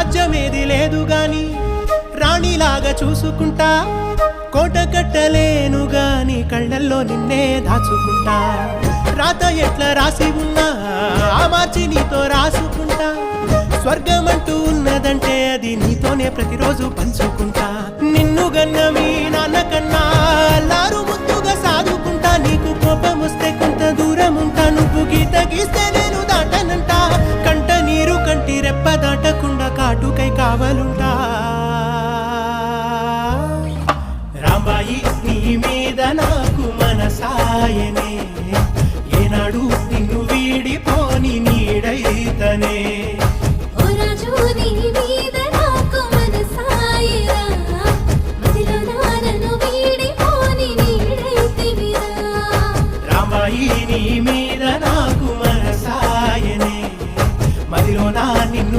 రాజ్యమేది లేదు గాని రాణిలాగా చూసుకుంటా కోట కట్టలేను గాని కళ్ళల్లో నిన్నే దాచుకుంటా. రాత ఎట్లా రాసి ఉన్నా ఆ మార్చి నీతో రాసుకుంటా. స్వర్గమంటూ ఉన్నదంటే అది నీతోనే ప్రతిరోజు పంచుకుంటా. నిన్ను గన్న మీ సాంబాయి నీ మీద నాకు మనసాయనే. ఏనాడు నిన్ను వీడిపోని నీడైతనే. రామాయి నీ మీద నాకు మనసాయనే. మదిలో నా నిన్ను